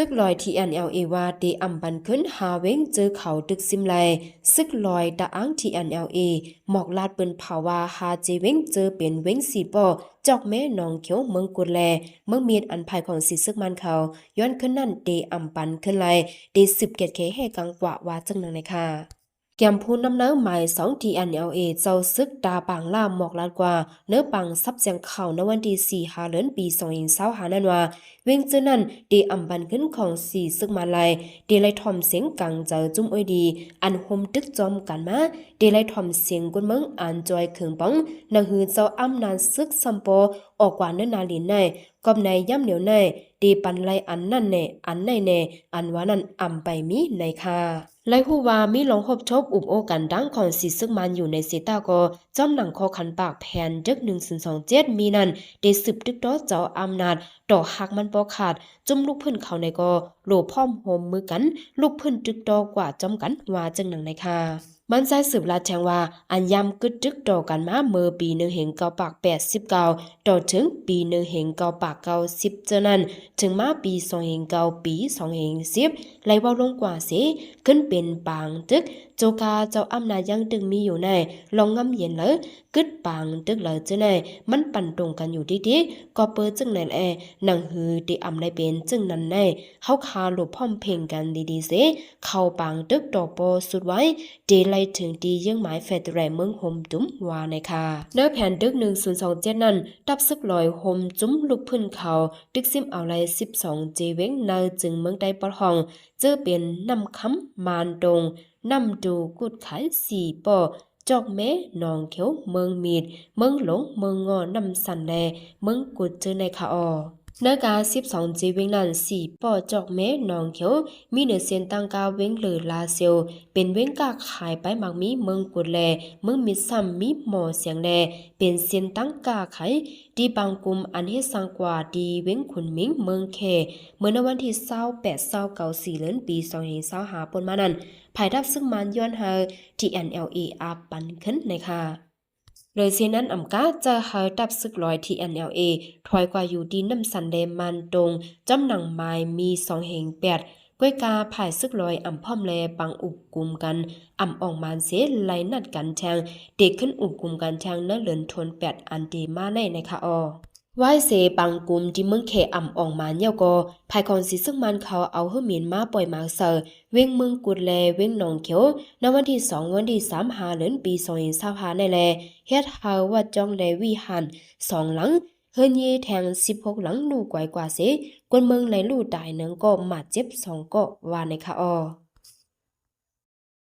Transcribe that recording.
ซึกลอยทีอันเอลเอวาเดอัมบันขึ้นหาเว้งเจอเขาดึกซิมไลซึกลอยตะอ้างทีอันเอลเอหมอกลาดเปินภาวาหาเจเว้งเจอเป็นเว้งสีปอจอกแม่นองเขียวเมืองกุดแล เมืองเมียดอันภายของสีซึกมันเขา ย้อนขึ้นนั่นเดอัมปันขึ้นไลเดสืบเกตเคให้กังกว่าว่าจังนังในค่ะ แกมพูนน้ำเนื้อหมายสองทีอันเอลเอเจ้าซึกดาปางล่ามหมอกลาดกว่า เนื้อปังซับเสียงเข่าในวันที่สี่หาเลือนปีสองอินเศร้าหานันว่า เวงเจอนั่นเดอำบันขึ้นของสี่ซึกมาลายเดไลทอมเสียงกังเจอจุ้มอ้อยดี อันโฮมตึกจอมกันมาเดไลทอมเสียงกุนเมืองอันจอยเคืองป้องนังฮือเจ้าอำนานซึกซัมโปออกกว่าเนื้อนาลินในกอบในย่ำเหนียวในเดปันไลอันนั่นแน่อันในแน่อันว่านั่นอำไปมีในค่ะ ไลฮูวามีลองหบชบอุบโอกันดังของสิซึ่งมันอยู่ในเซตาก็จอมหนังคอคันปากแผ่นดึก1027มีนันเดสืบดึกดอเจ้าอำนาจต่อหักมันปอขาดจุ่มลูกเพิ่นเขาในก็โหลพ่อมโฮมมือกัน ลูกเพิ่นดึกดอกว่าจอมกันว่าจังหนังในค่ะ มันใช้สืบลาแทงว่าอันยำกึดดึกดอกันมาเมื่อปีหนึ่งเห็งเกาปาก89ต่อถึงปีหนึ่งเห็งเกาปาสิบเจานั้นถึงมาปีสองเห็งเกาปีสองเห็ง10ไหลเว้าลงกว่าเสขึ้นเป็นปางตึก โจกาเจ้าอำนาจยังตึงมีอยู่ในลองงำเย็นเลยกึดปางตึกเลยเจ้าในมันปั่นตรงกันอยู่ดีๆก็เปิดจึงในแอหนังฮือที่อำในเป็นจึงนั้นในเฮาคาหลบพร้อมเพลงกันดีๆเสเข้าปางตึกดอกโปสุดไว้เดไลถึงดียังหมายเฟดแรเมืองโฮมจุ้มวาในค่ะเนื้อแผ่นดึก1027นั้นตับซึกลอยโฮมจุ้มลูกพื้นเขาดึกซิมเอาไล12เจเว้งนาจึงเมืองใดปะห้องเจอเป็นนำคำมานดงนำดูกุดขายสี่ปอจอกแม่นองเขียวเมืองมีด เมืองหลงเมืองงอนำสันแลเมืองกุดเจอในคาออ เนื้อกา12จีเวงนั้นสี่ปอจอกแม่นองเขียว มีเนื้อเสียนตังกาเวงเหลือลาเซียว เป็นเวงกาขายไปมักมีเมืองกุดแล เมืองมิซ้ำมีหมอเสียงแล เป็นเสียนตังกาขายดีบางกลุ่มอันเฮสังกว่าดีเว้งขุนมิงเมืองเคเมื่อในวันที่28 29เดือนปี2025ปนมานั้นภายดับซึ่งมันย้อนเฮอ TNLA อาปันขึ้นในค่ะ เลยเซนั้นอ่ำกาจะเฮอดับซึกลอยที่ NLA ถอยกว่าอยู่ดีน้ำสันเดมันตรงจำหนังไม้มีสองเหงแปดก้วยกาผ่ายซึกลอยอ่ำพ่อมแลปังอุบกุมกันอ่ำออกมานเสไหลนัดกันแทงเด็กขึ้นอุบกุมกันแทงเนื้อเหลือนทนแปดอันดีมาในในคะออ ไหว้เสปังกุมที่เมืองเขอ่ำอ่องมานเยาก็ภายของสิซึ่งมันเขาเอาเฮือหมีนมาปล่อยมาเซอเว้งเมืองกุดแลเว้งหนองเขียวในวันที่สองวันที่สามหาเดือนปีสองพันสาหาในแลเฮ็ดเฮาว่าจ้องแลวิหันสองหลังเฮินเยแทงสิบหกหลังลู่กวยกว่าเสกวนเมืองในลู่ตายหนึ่งก็มาเจ็บสองก็ว่าในค่ะออ